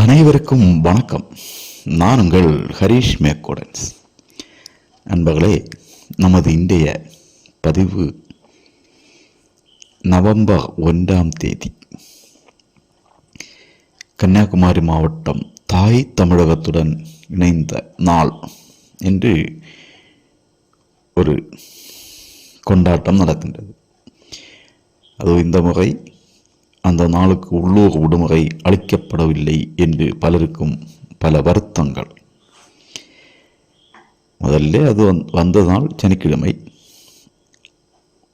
அனைவருக்கும் வணக்கம். நான் உங்கள் ஹரீஷ் மேக்கோடன்ஸ் நண்பர்களே நமது இன்றைய பதிவு நவம்பர் ஒன்றாம் தேதி. கன்னியாகுமரி மாவட்டம் தாய் தமிழகத்துடன் இணைந்த நாள் என்று ஒரு கொண்டாட்டம் நடக்கின்றது. அது இந்த முறை அந்த நாளுக்கு உள்ளூர் விடுமுறை அளிக்கப்படவில்லை என்று பலருக்கும் பல வருத்தங்கள். முதல்ல அது வந் வந்த நாள் சனிக்கிழமை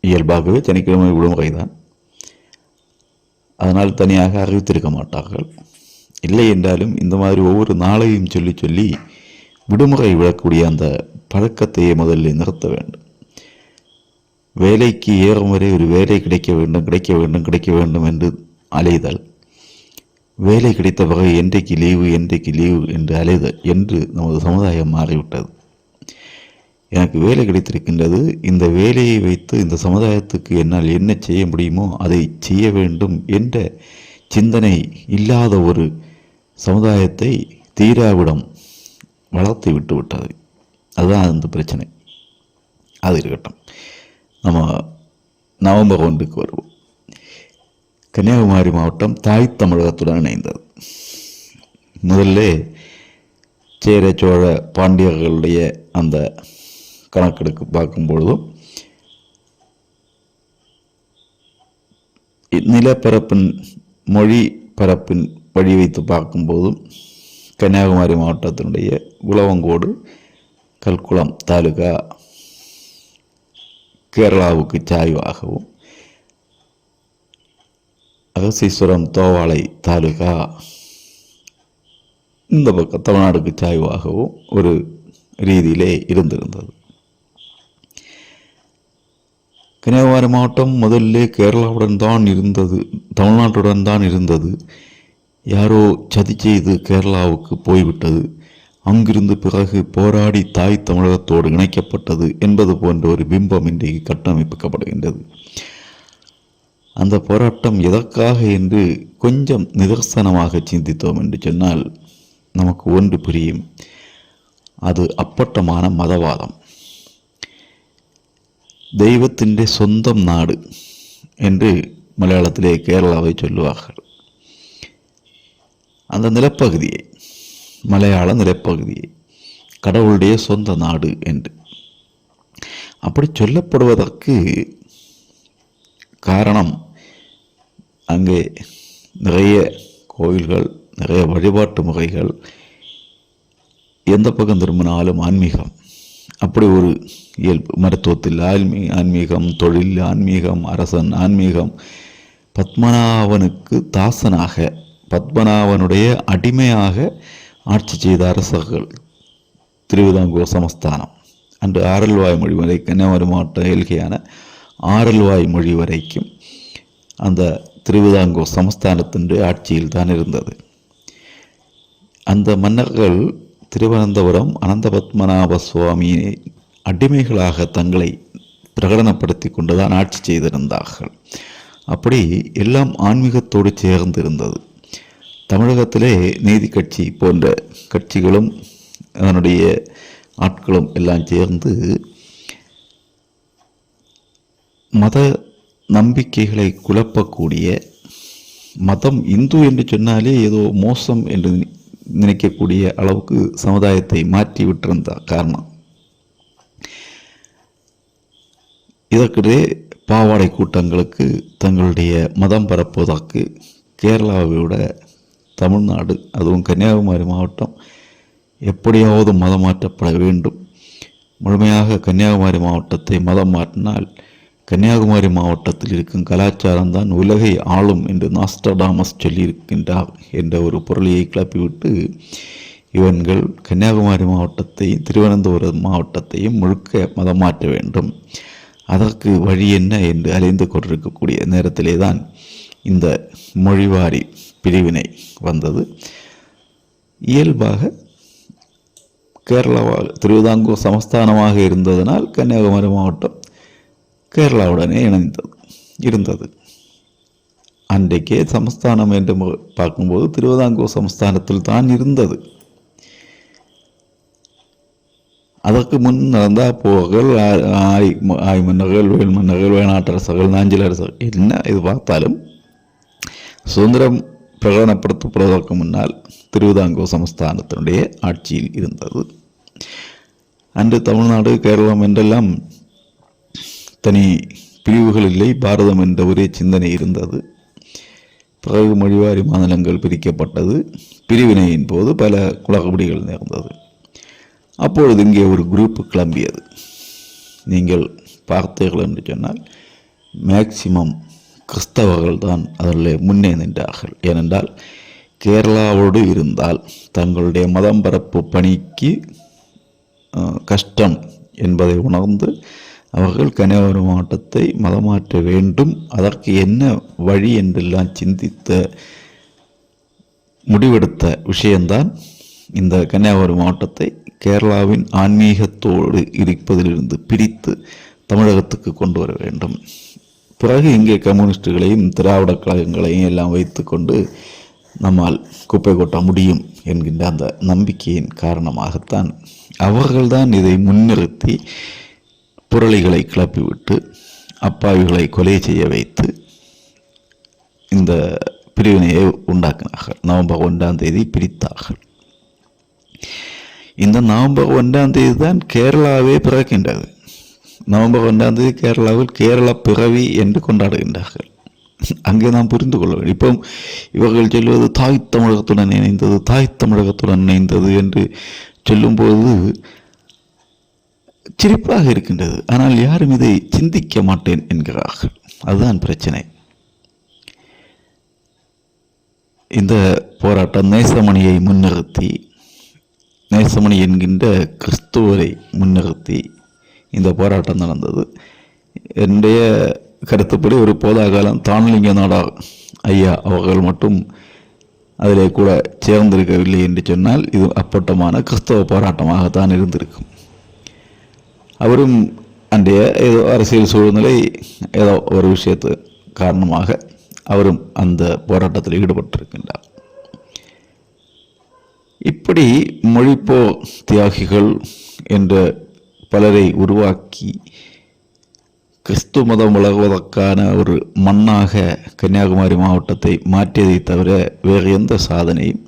இயல்பாகவே சனிக்கிழமை விடுமுறை தான். அதனால் தனியாக அறிவித்திருக்க மாட்டார்கள். இல்லை என்றாலும் இந்த மாதிரி ஒவ்வொரு நாளையும் சொல்லி சொல்லி விடுமுறை விடக்கூடிய அந்த பழக்கத்தையே முதலில் நிறுத்த வேண்டும். வேலைக்கு ஏறும் வரை ஒரு வேலை கிடைக்க வேண்டும் கிடைக்க வேண்டும் கிடைக்க வேண்டும் என்று அலைதல். வேலை கிடைத்த பிறகு என்றைக்கு லீவு என்றைக்கு லீவு என்று அலைதல் என்று நமது சமுதாயம் மாறிவிட்டது. எனக்கு வேலை கிடைத்திருக்கின்றது. இந்த வேலையை வைத்து இந்த சமுதாயத்துக்கு என்னால் என்ன செய்ய முடியுமோ அதை செய்ய வேண்டும் என்ற சிந்தனை இல்லாத ஒரு சமுதாயத்தை தீராவிடம் வளர்த்து விட்டு விட்டது அதுதான் அந்த பிரச்சனை. அது இருக்கட்டும். நம்ம நவம்பர் ஒன்றுக்கு வருவோம். கன்னியாகுமரி மாவட்டம் தாய் தமிழகத்துடன் இணைந்தது. முதல்ல சேர சோழ பாண்டியர்களுடைய அந்த கணக்கெடுக்கு பார்க்கும்பொழுதும் நிலப்பரப்பின் மொழி பரப்பின் வழி வைத்து பார்க்கும்போதும் கன்னியாகுமரி மாவட்டத்தினுடைய குளவங்கோடு கல்குளம் தாலுகா கேரளாவுக்கு சாய்வாகவும் அகசீஸ்வரம் தோவாளை தாலுகா இந்த பக்கம் தமிழ்நாடுக்கு சாய்வாகவும் ஒரு ரீதியிலே இருந்திருந்தது கன்னியாகுமரி மாவட்டம் முதல்ல கேரளாவுடன் தான் இருந்தது தமிழ்நாட்டுடன் தான் இருந்தது யாரோ சதி செய்து கேரளாவுக்கு போய்விட்டது அங்கிருந்து பிறகு போராடி தாய் தமிழகத்தோடு இணைக்கப்பட்டது என்பது போன்ற ஒரு பிம்பம் இன்றைக்கு கட்டமைப்பிக்கப்படுகின்றது. அந்த போராட்டம் எதற்காக என்று கொஞ்சம் நிதர்சனமாக சிந்தித்தோம் என்று சொன்னால் நமக்கு ஒன்று புரியும். அது அப்பட்டமான மதவாதம். தெய்வத்தின் சொந்தம் நாடு என்று மலையாளத்திலே கேரளாவை சொல்லுவார்கள். அந்த நிலப்பகுதியை மலையாள நிலப்பகுதியை. கடவுளுடைய சொந்த நாடு என்று. அப்படி சொல்லப்படுவதற்கு காரணம் அங்கே நிறைய கோயில்கள் நிறைய வழிபாட்டு முறைகள் எந்த பக்கம் திரும்பினாலும் ஆன்மீகம். அப்படி ஒரு இயல்பு மருத்துவத்தில் ஆன்மீ ஆன்மீகம் தொழில் ஆன்மீகம் அரசன் ஆன்மீகம். பத்மநாபனுக்கு தாசனாக பத்மநாபனுடைய அடிமையாக ஆட்சி செய்த அரசர்கள் திருவிதாங்கூர் சமஸ்தானம் அன்று ஆரல்வாய் மொழி வரை கன்னியாகுமரி மாவட்ட ஏழ்கையான ஆரல்வாய் மொழி வரைக்கும் அந்த திருவிதாங்கூர் சமஸ்தானத்தின் ஆட்சியில் தான் இருந்தது அந்த மன்னர்கள் திருவனந்தபுரம் அனந்த பத்மநாப சுவாமியை அடிமைகளாக தங்களை பிரகடனப்படுத்தி கொண்டுதான் ஆட்சி செய்திருந்தார்கள் அப்படி எல்லாம் ஆன்மீகத்தோடு சேர்ந்து இருந்தது தமிழகத்திலே நீதி கட்சி போன்ற கட்சிகளும் அதனுடைய ஆட்களும் எல்லாம் சேர்ந்து மத நம்பிக்கைகளை குழப்பக்கூடிய மதம் இந்து என்று சொன்னாலே ஏதோ மோசம் என்று நினைக்கக்கூடிய அளவுக்கு சமுதாயத்தை மாற்றி விட்டிருந்த காரணம். இதற்கிடையே பாவாடை கூட்டங்களுக்கு தங்களுடைய மதம் பரப்புவதற்கு கேரளாவை விட தமிழ்நாடு அதுவும் கன்னியாகுமரி மாவட்டம் எப்படியாவது மதம் மாற்றப்பட வேண்டும். முழுமையாக கன்னியாகுமரி மாவட்டத்தை மதம் மாற்றினால் கன்னியாகுமரி மாவட்டத்தில் இருக்கும் கலாச்சாரம் தான் உலகை ஆளும் என்று நாஸ்டடாமஸ் சொல்லியிருக்கின்றார் என்ற ஒரு பொருளையை கிளப்பிவிட்டு இவன்கள் கன்னியாகுமரி மாவட்டத்தையும் திருவனந்தபுரம் மாவட்டத்தையும் முழுக்க மதம் மாற்ற வேண்டும். அதற்கு வழி என்ன என்று அலைந்து கொண்டிருக்கக்கூடிய நேரத்திலே தான் இந்த மொழிவாரி பிரிவினை வந்தது. இயல்பாக கேரளாவாக திருவிதாங்கூர் சமஸ்தானமாக இருந்ததனால் கன்னியாகுமரி மாவட்டம் கேரளாவுடனே இணைந்தது இருந்தது. அன்றைக்கே சமஸ்தானம் என்று பார்க்கும்போது திருவிதாங்கூர் சமஸ்தானத்தில் தான் இருந்தது. அதற்கு முன் நடந்த போகல் ஆய் ஆய் மன்னர்கள் வேல் மன்னர்கள் வேணாட்டரசர்கள் நாஞ்சிலரசர்கள் என்ன இது பார்த்தாலும் சுதந்திரம் பிரகடனப்படுத்தப்படுவதற்கு முன்னால் திருவிதாங்கூர் சமஸ்தானத்தினுடைய ஆட்சியில் இருந்தது. அன்று தமிழ்நாடு கேரளம் என்றெல்லாம் தனி பிரிவுகள் இல்லை பாரதம் என்ற ஒரே சிந்தனை இருந்தது. பிறகு மொழிவாரி மாநிலங்கள் பிரிக்கப்பட்டது. பிரிவினையின் போது பல குளறுபடிகள் நேர்ந்தது. அப்பொழுது இங்கே ஒரு குரூப் கிளம்பியது. நீங்கள் பார்த்தீர்கள் என்று சொன்னால் மேக்சிமம் கிறிஸ்தவர்கள் தான் அதில் முன்னே நின்றார்கள். ஏனென்றால் கேரளாவோடு இருந்தால் தங்களுடைய மதம் பரப்பு பணிக்கு கஷ்டம் என்பதை உணர்ந்து அவர்கள் கன்னியாகுமரி மாவட்டத்தை மதமாற்ற வேண்டும். அதற்கு என்ன வழி என்றெல்லாம் சிந்தித்த முடிவெடுத்த விஷயம்தான் இந்த கன்னியாகுமரி மாவட்டத்தை கேரளாவின் ஆன்மீகத்தோடு இருப்பதிலிருந்து பிரித்து தமிழகத்துக்கு கொண்டு வர வேண்டும். பிறகு இங்கே கம்யூனிஸ்டுகளையும் திராவிட கழகங்களையும் எல்லாம் வைத்துக்கொண்டு நம்மால் குப்பை கொட்ட முடியும் என்கின்ற அந்த நம்பிக்கையின் காரணமாகத்தான் அவர்கள்தான் இதை முன்னிறுத்தி புரளிகளை கிளப்பிவிட்டு அப்பாவிகளை கொலை செய்ய வைத்து இந்த பிரிவினையை உண்டாக்கினார்கள். நவம்பர் ஒன்றாம் தேதி பிரித்தார்கள். இந்த நவம்பர் ஒன்றாம் தேதி தான் கேரளாவே பிறக்கின்றது. நவம்பர் ஒன்றாம் தேதி கேரளாவில் கேரள பிறவி என்று கொண்டாடுகின்றார்கள். அங்கே நாம் புரிந்து கொள்ள வேண்டும். இப்போ இவர்கள் சொல்வது தாய் தமிழகத்துடன் இணைந்தது தாய் தமிழகத்துடன் இணைந்தது என்று சொல்லும்போது சிரிப்பாக இருக்கின்றது. ஆனால் யாரும் இதை சிந்திக்க மாட்டேன் என்கிறார்கள். அதுதான் பிரச்சனை. இந்த போராட்டம் நேசமணியை முன்னிறுத்தி நேசமணி என்கின்ற கிறிஸ்துவரை முன்னிறுத்தி இந்த போராட்டம் நடந்தது. என்னுடைய கருத்துப்படி ஒரு போதாகாலம் தானலிங்க நாடா ஐயா அவர்கள் மட்டும் அதிலே கூட சேர்ந்திருக்கவில்லை என்று சொன்னால் இது அப்பட்டமான கிறிஸ்தவ போராட்டமாகத்தான் இருந்திருக்கும். அவரும் அன்றைய ஏதோ அரசியல் சூழ்நிலை ஏதோ ஒரு விஷயத்து காரணமாக அவரும் அந்த போராட்டத்தில் ஈடுபட்டிருக்கின்றார். இப்படி மொழிப்போ தியாகிகள் என்ற பலரை உருவாக்கி கிறிஸ்து மதம் வளர்வதற்கான ஒரு மண்ணாக கன்னியாகுமரி மாவட்டத்தை மாற்றியதை தவிர வேறு எந்த சாதனையும்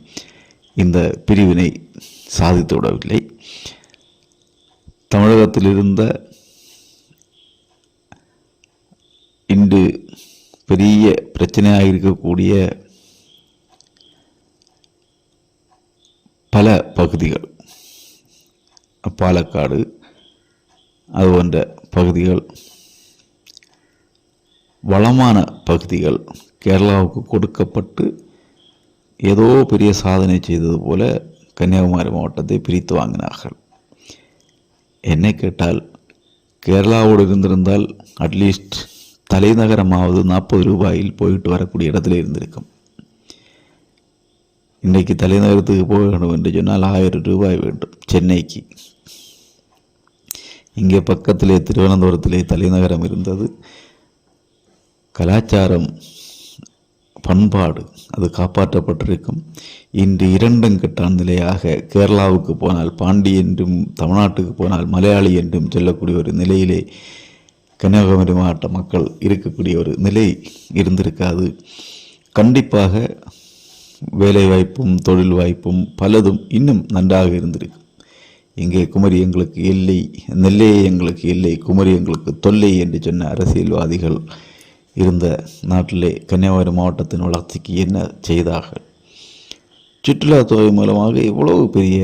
இந்த பிரிவினை சாதித்து விடவில்லை. தமிழகத்தில் இருந்த இன்று பெரிய பிரச்சனையாக இருக்கக்கூடிய பல பகுதிகள் பாலக்காடு அது போன்ற பகுதிகள் வளமான பகுதிகள் கேரளாவுக்கு கொடுக்கப்பட்டு ஏதோ பெரிய சாதனை செய்தது போல கன்னியாகுமரி மாவட்டத்தை பிரித்து வாங்கினார்கள். என்னை கேட்டால் கேரளாவோடு இருந்திருந்தால் அட்லீஸ்ட் தலைநகரமாவது நாற்பது ரூபாயில் போயிட்டு வரக்கூடிய இடத்துல இருந்திருக்கும். இன்றைக்கு தலைநகரத்துக்கு போக வேண்டும் என்று சொன்னால் ஆயிரம் ரூபாய் வேண்டும் சென்னைக்கு. இங்கே பக்கத்திலே திருவனந்தபுரத்திலே தலைநகரம் இருந்தது. கலாச்சாரம் பண்பாடு அது காப்பாற்றப்பட்டிருக்கும். இன்று இரண்டும் கெட்டான் நிலையாக கேரளாவுக்கு போனால் பாண்டி என்றும் தமிழ்நாட்டுக்கு போனால் மலையாளி என்றும் சொல்லக்கூடிய ஒரு நிலையிலே கன்னியாகுமரி மாவட்ட மக்கள் இருக்கக்கூடிய ஒரு நிலை இருந்திருக்காது. கண்டிப்பாக வேலை வாய்ப்பும் தொழில் வாய்ப்பும் பலதும் இன்னும் நன்றாக இருந்திருக்கும் இங்கே குமரி எங்களுக்கு இல்லை நெல்லையே எங்களுக்கு இல்லை குமரி எங்களுக்கு தொல்லை என்று சொன்ன அரசியல்வாதிகள் இருந்த நாட்டிலே கன்னியாகுமரி மாவட்டத்தின் வளர்ச்சிக்கு என்ன செய்தார்கள்? சுற்றுலாத்துறை மூலமாக இவ்வளவு பெரிய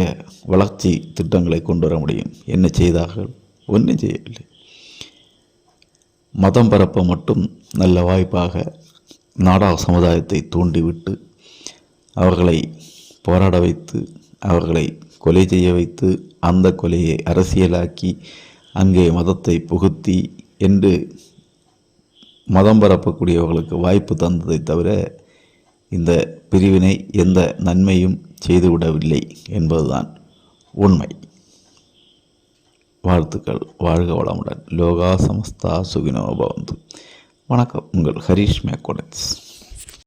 வளர்ச்சி திட்டங்களை கொண்டு வர முடியும். என்ன செய்தார்கள்? ஒன்றும் செய்யவில்லை. மதம் பரப்ப மட்டும் நல்ல வாய்ப்பாக நாடா சமுதாயத்தை தூண்டிவிட்டு அவர்களை போராட வைத்து அவர்களை கொலை செய்ய வைத்து அந்த கொலையை அரசியலாக்கி அங்கே மதத்தை புகுத்தி என்று மதம் பரப்பக்கூடியவர்களுக்கு வாய்ப்பு தந்ததை தவிர இந்த பிரிவினை எந்த நன்மையும் செய்துவிடவில்லை என்பதுதான் உண்மை. வாழ்த்துக்கள். வாழ்க வளமுடன். லோகா சமஸ்தா சுகினோ பவந்து. வணக்கம். உங்கள் ஹரீஷ் மேக்கோனட்ஸ்.